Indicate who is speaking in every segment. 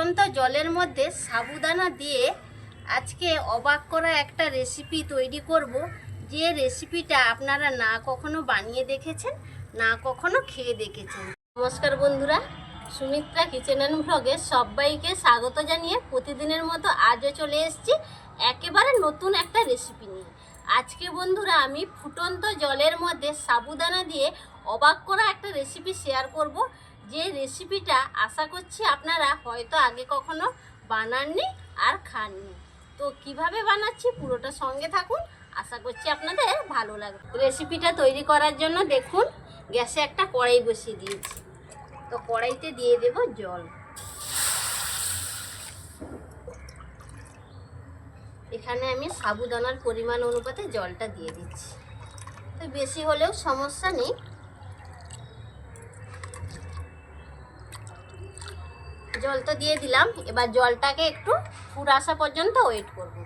Speaker 1: ফুটন্ত জলের মধ্যে সাবুদানা দিয়ে আজকে অবাক করা একটা রেসিপি তৈরি করব। যে রেসিপিটা আপনারা না কখনো বানিয়ে দেখেছেন, না কখনো খেয়ে দেখেছেন। নমস্কার বন্ধুরা, সুমিত্রা কিচেন অ্যান্ড ভ্লগে সবাইকে স্বাগত জানিয়ে প্রতিদিনের মতো আজও চলে এসেছি একেবারে নতুন একটা রেসিপি নিয়ে। আজকে বন্ধুরা আমি ফুটন্ত জলের মধ্যে সাবুদানা দিয়ে অবাক করা একটা রেসিপি শেয়ার করব। যে রেসিপিটা আশা করছি আপনারা হয়তো আগে কখনো বানাননি আর খাননি। তো কীভাবে বানাচ্ছি পুরোটা সঙ্গে থাকুন, আশা করছি আপনাদের ভালো লাগবে। রেসিপিটা তৈরি করার জন্য দেখুন, গ্যাসে একটা কড়াই বসিয়ে দিয়েছি। তো কড়াইতে দিয়ে দেব জল। এখানে আমি সাবুদানার পরিমাণ অনুপাতে জলটা দিয়ে দিচ্ছি। তো বেশি হলেও সমস্যা নেই। জল তো দিয়ে দিলাম। এবার জলটাকে একটু ফুট আসা পর্যন্ত ওয়েট করব।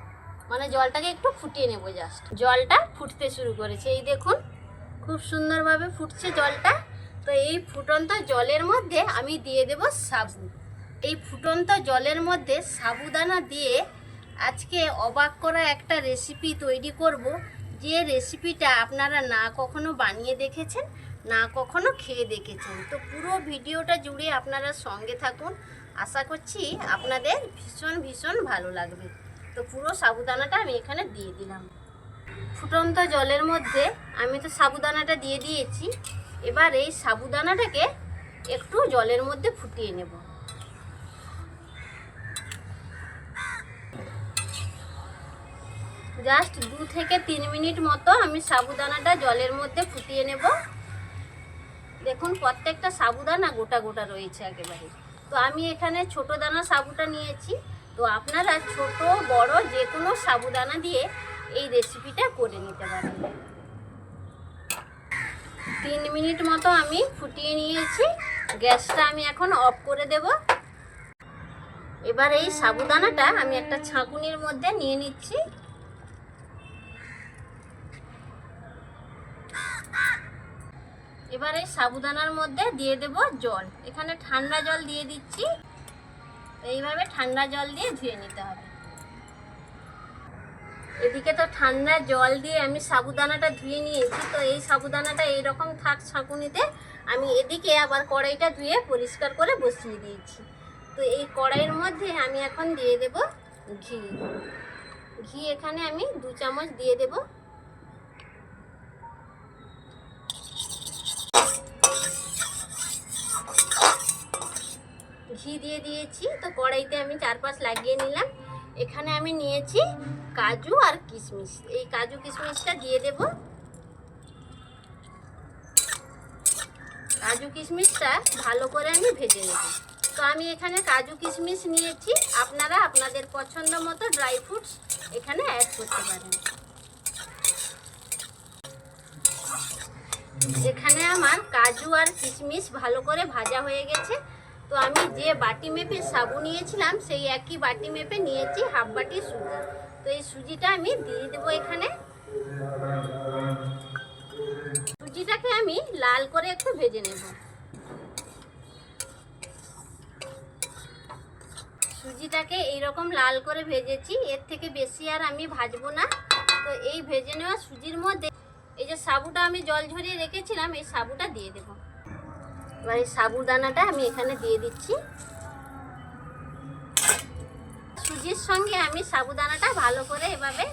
Speaker 1: মানে জলটাকে একটু ফুটিয়ে নেব জাস্ট জলটা ফুটতে শুরু করেছে। এই দেখুন, খুব সুন্দরভাবে ফুটছে জলটা। তো এই ফুটন্ত জলের মধ্যে আমি দিয়ে দেব সাবু। এই ফুটন্ত জলের মধ্যে সাবুদানা দিয়ে আজকে অবাক করা একটা রেসিপি তৈরি করব। যে রেসিপিটা আপনারা না কখনো বানিয়ে দেখেছেন, না কখনো খেয়ে দেখেছেন। তো পুরো ভিডিওটা জুড়ে আপনারা সঙ্গে থাকুন। আশা করছি আপনাদের ভীষণ ভীষণ ভালো লাগবে। তো পুরো সাবুদানাটা আমি এখানে দিয়ে দিলাম। ফুটন্ত জলের মধ্যে আমি তো সাবুদানাটা দিয়ে দিয়েছি। এবার এই সাবুদানাটাকে একটু জলের মধ্যে ফুটিয়ে নেব। জাস্ট দু থেকে তিন মিনিট মতো আমি সাবুদানাটা জলের মধ্যে ফুটিয়ে নেব। দেখুন, প্রত্যেকটা সাবুদানা গোটা গোটা রয়েছে একেবারে। তো আমি এখানে ছোট দানা সাবুটা নিয়েছি। তো আপনারা ছোট, বড় যে কোনো সাবুদানা দিয়ে এই রেসিপিটা করে নিতে পারেন। তিন মিনিট মতো আমি ফুটিয়ে নিয়েছি। গ্যাসটা আমি এখন অফ করে দেব। এবার এই সাবুদানাটা আমি একটা ছাঁকুনির মধ্যে নিয়ে নিচ্ছি। এবার এই সাবুদানার মধ্যে দিয়ে দেব জল। এখানে ঠান্ডা জল দিয়ে দিচ্ছি। এইভাবে ঠান্ডা জল দিয়ে ধুয়ে নিতে হবে। এদিকে তো ঠান্ডা জল দিয়ে আমি সাবুদানাটা ধুয়ে নিয়েছি। তো এই সাবুদানাটা এইরকম থাক ছাঁকুনিতে আমি এদিকে আবার কড়াইটা ধুয়ে পরিষ্কার করে বসিয়ে দিয়েছি। তো এই কড়াইয়ের মধ্যে আমি এখন দিয়ে দেব ঘি। ঘি এখানে আমি দু চামচ দিয়ে দেবো। ঘি দিয়ে দিয়েছি। তো কড়াইতে আমি চার পাঁচ লাগিয়ে নিলাম। এখানে আমি নিয়েছি কাজু আর কিশমিশ। এই কাজু কিশমিশটা দিয়ে দেব। কাজু কিশমিশটা ভালো করে আমি ভেজে নেব। তো আমি এখানে কাজু কিশমিশ নিয়েছি। আপনারা আপনাদের পছন্দ মতো ড্রাই ফ্রুটস এখানে অ্যাড করতে পারেন। এখানে আমার কাজু আর কিশমিশ ভালো করে ভাজা হয়ে গেছে। তো আমি যে বাটি মেপে সাবু নিয়েছিলাম, সেই একই বাটি মেপে নিয়েছি হাফ বাটি সুজি। তো এই সুজিটা আমি দিয়ে দেবো এখানে। সুজিটাকে আমি লাল করে একটু ভেজে নেব। সুজিটাকে এইরকম লাল করে ভেজেছি, এর থেকে বেশি আর আমি ভাজবো না। তো এই ভেজে নেওয়া সুজির মধ্যে এই যে সাবুটা আমি জল ঝরিয়ে রেখেছিলাম, এই সাবুটা দিয়ে দেবো। এবার এই সাবুদানাটা আমি এখানে দিয়ে দিচ্ছি। সুজির সঙ্গে আমি সাবুদানাটা ভালো করে এভাবে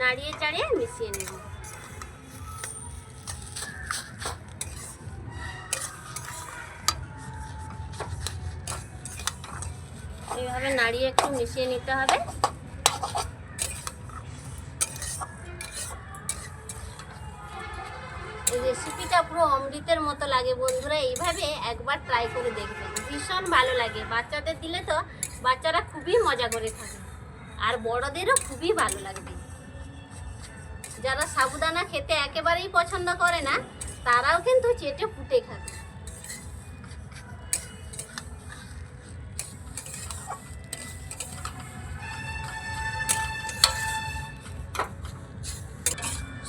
Speaker 1: নাড়িয়ে চাড়িয়ে মিশিয়ে নেব। এইভাবে নাড়িয়ে একটু মিশিয়ে নিতে হবে। লাগে বন্ধুরা, এইভাবে একবার ট্রাই করে দেখবেন। ভীষণ ভালো লাগে। বাচ্চাদের দিলে তো বাচ্চারা খুবই মজা করে থাকে। আর বড়দেরও খুবই ভালো লাগবে। যারা সাবুদানা খেতে একেবারেই পছন্দ করে না, তারাও কিন্তু চেটে ফুটে খাবে।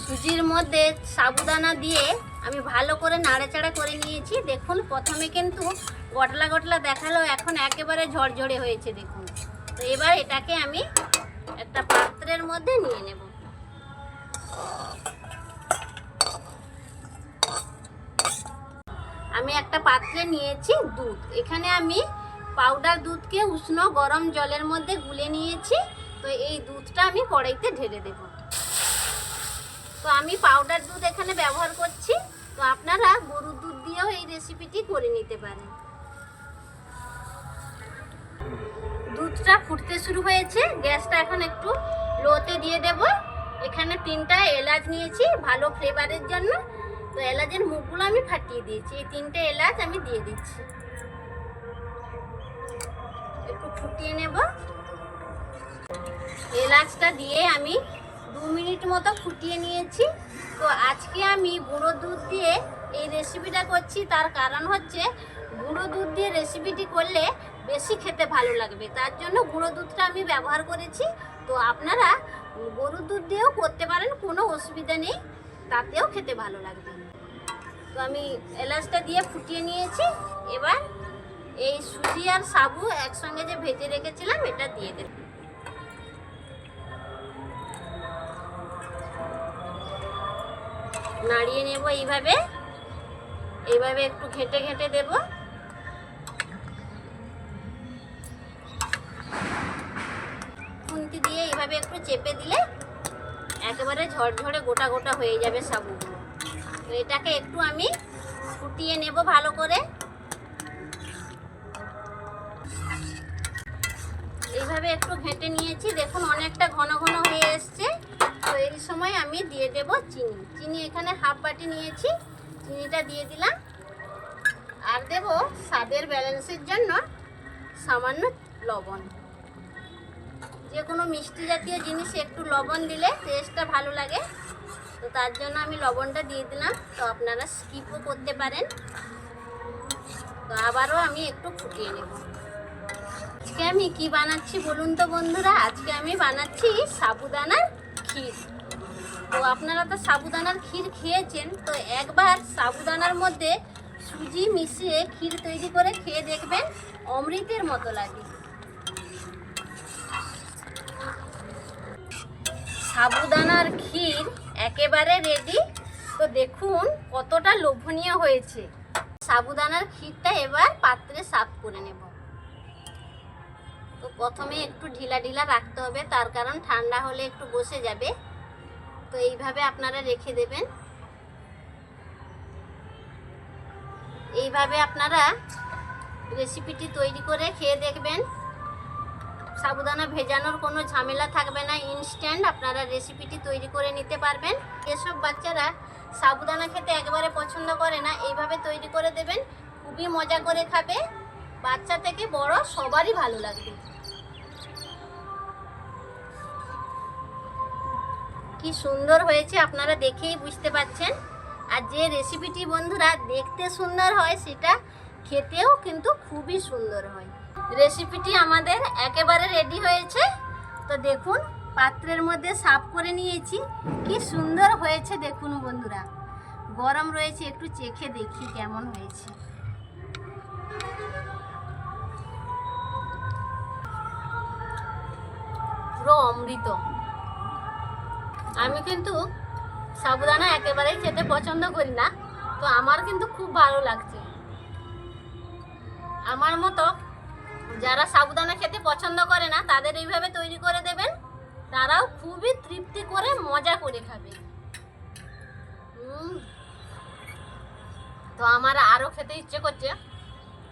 Speaker 1: সুজির মধ্যে সাবুদানা দিয়ে আমি ভালো করে নাড়াচাড়া করে নিয়েছি। দেখুন, প্রথমে কিন্তু গটলা গটলা দেখাল, এখন একেবারে ঝরঝরে হয়েছে, দেখুন। তো এবার এটাকে আমি একটা পাত্রের মধ্যে নিয়ে নেব। আমি একটা পাত্রে নিয়েছি দুধ। এখানে আমি পাউডার দুধকে উষ্ণ গরম জলের মধ্যে গুলে নিয়েছি। তো এই দুধটা আমি কড়াইতে ঢেলে দেব। তো আমি পাউডার দুধ এখানে ব্যবহার করছি রেসিপিটি করে নিতে পারেন দুধটা ফুটতে শুরু হয়েছে। গ্যাসটা এখন একটু লোতে দিয়ে দেব। এখানে তিনটা এলাচ নিয়েছি ভালো ফ্লেভারের জন্য। তো এলাচের মুখগুলো আমি ফাটিয়ে দিয়েছি। এই তিনটে এলাচ আমি দিয়ে দিচ্ছি। একটু ফুটিয়ে নেব। এলাচটা দিয়ে আমি দু মিনিট মতো ফুটিয়ে নিয়েছি। তো আজকে আমি গুঁড়ো দুধ দিয়ে এই রেসিপিটা করছি, তার কারণ হচ্ছে গুঁড়ো দুধ দিয়ে রেসিপিটি করলে বেশি খেতে ভালো লাগবে। তার জন্য গুঁড়ো দুধটা আমি ব্যবহার করেছি। তো আপনারা গরুর দুধ দিয়েও করতে পারেন, কোনো অসুবিধা নেই, তাতেও খেতে ভালো লাগবে। তো আমি এলাচটা দিয়ে ফুটিয়ে নিয়েছি। এবার এই সুজি আর সাবু একসঙ্গে যে ভেজে রেখেছিলাম, এটা দিয়ে দেব। নাড়িয়ে নেব এইভাবে। এইভাবে একটু ঘেটে ঘেটে দেব। খুন্তি দিয়ে এইভাবে একটু চেপে দিলে একেবারে ঝরঝরে গোটা গোটা হয়ে যাবে সাবুগুলো তো এটাকে একটু আমি ফুটিয়ে নেব ভালো করে। এইভাবে একটু ঘেঁটে নিয়েছি। দেখুন অনেকটা ঘন ঘন হয়ে এসছে। তো এই সময় আমি দিয়ে দেব চিনি। চিনি এখানে হাফ বাটি নিয়েছি। চিনিটা দিয়ে দিলাম। আর দেব স্বাদের ব্যালেন্সের জন্য সামান্য লবণ। যে কোনো মিষ্টি জাতীয় জিনিসে একটু লবণ দিলে টেস্টটা ভালো লাগে। তো তার জন্য আমি লবণটা দিয়ে দিলাম। তো আপনারা স্কিপও করতে পারেন। তো আবারও আমি একটু ফুটিয়ে নেব। আজকে আমি কি বানাচ্ছি বলুন তো বন্ধুরা? আজকে আমি বানাচ্ছি সাবুদানার ক্ষীর। তো আপনারা তো সাবুদানার ক্ষীর খেয়েছেন, তো একবার সাবুদানার মধ্যে সুজি মিশিয়ে ক্ষীর তৈরি করে খেয়ে দেখবেন, অমৃতের মতো লাগে। সাবুদানার ক্ষীর একেবারে রেডি তো দেখুন কতটা লোভনীয় হয়েছে। সাবুদানার ক্ষীরটা এবার পাত্রে সাফ করে নেব। তো প্রথমে একটু ঢিলা ঢিলা রাখতে হবে, তার কারণ ঠান্ডা হলে একটু বসে যাবে। তো এইভাবে আপনারা রেখে দেবেন। এইভাবে আপনারা রেসিপিটি তৈরি করে খেয়ে দেখবেন। সাবুদানা ভেজানোর কোনো ঝামেলা থাকবে না ইনস্ট্যান্ট আপনারা রেসিপিটি তৈরি করে নিতে পারবেন। এসব বাচ্চারা সাবুদানা খেতে একবারে পছন্দ করে না, এইভাবে তৈরি করে দেবেন। খুবই মজা করে খাবে। বাচ্চা থেকে বড় সবারই ভালো লাগবে। কি সুন্দর হয়েছে আপনারা দেখেই বুঝতে পাচ্ছেন। আর যে রেসিপিটি বন্ধুরা দেখতে সুন্দর হয়, সেটা খেতেও কিন্তু খুবই সুন্দর হয়। রেসিপিটি আমাদের একেবারে রেডি হয়েছে। তো দেখুন, পাত্রের মধ্যে সাফ করে নিয়েছি। কি সুন্দর হয়েছে দেখুন বন্ধুরা। গরম রয়েছে, একটু চেখে দেখি কেমন হয়েছে। পুরো অমৃত। আমি কিন্তু সাবুদানা একেবারেই খেতে পছন্দ করি না, তো আমার কিন্তু খুব ভালো লাগছে। আমার মতো যারা সাবুদানা খেতে পছন্দ করে না, তাদের এইভাবে তৈরি করে দেবেন, তারাও খুবই তৃপ্তি করে মজা করে খাবে। তো আমার আরও খেতে ইচ্ছে করছে।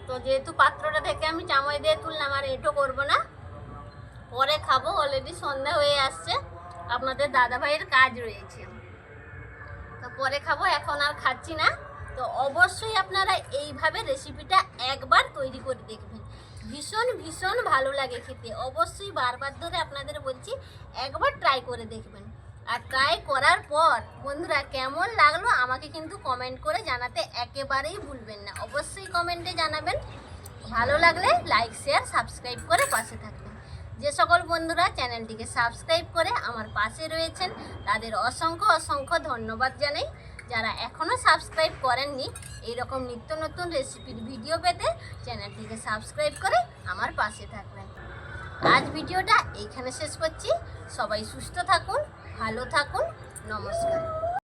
Speaker 1: তো যেহেতু পাত্রটা থেকে আমি চামচ দিয়ে তুললাম, আর এটো করব না, পরে খাব অলরেডি সন্ধ্যা হয়ে আসছে। আপনাদের দাদা ভাইয়ের কাজ রয়েছে। তো পরে খাব, এখন আর খাচ্ছি না। তো অবশ্যই আপনারা এইভাবে রেসিপিটা একবার তৈরি করে দেখবেন। ভীষণ ভীষণ ভালো লাগে খেতে। অবশ্যই বারবার ধরে আপনাদের বলছি, একবার ট্রাই করে দেখবেন। আর ট্রাই করার পর, বন্ধুরা কেমন লাগল আমাকে কিন্তু কমেন্ট করে জানাতে একেবারেই ভুলবেন না। অবশ্যই কমেন্টে জানাবেন। ভালো লাগলে লাইক শেয়ার সাবস্ক্রাইব করে পাশে থাকবেন। যে সকল বন্ধুরা চ্যানেলটিকে সাবস্ক্রাইব করে আমার পাশে রয়েছেন, তাদের অসংখ্য অসংখ্য ধন্যবাদ জানাই। যারা এখনও সাবস্ক্রাইব করেননি, এইরকম নিত্য নতুন রেসিপির ভিডিও পেতে চ্যানেলটিকে সাবস্ক্রাইব করে আমার পাশে থাকবেন। আজ ভিডিওটা এইখানে শেষ করছি। সবাই সুস্থ থাকুন, ভালো থাকুন, নমস্কার।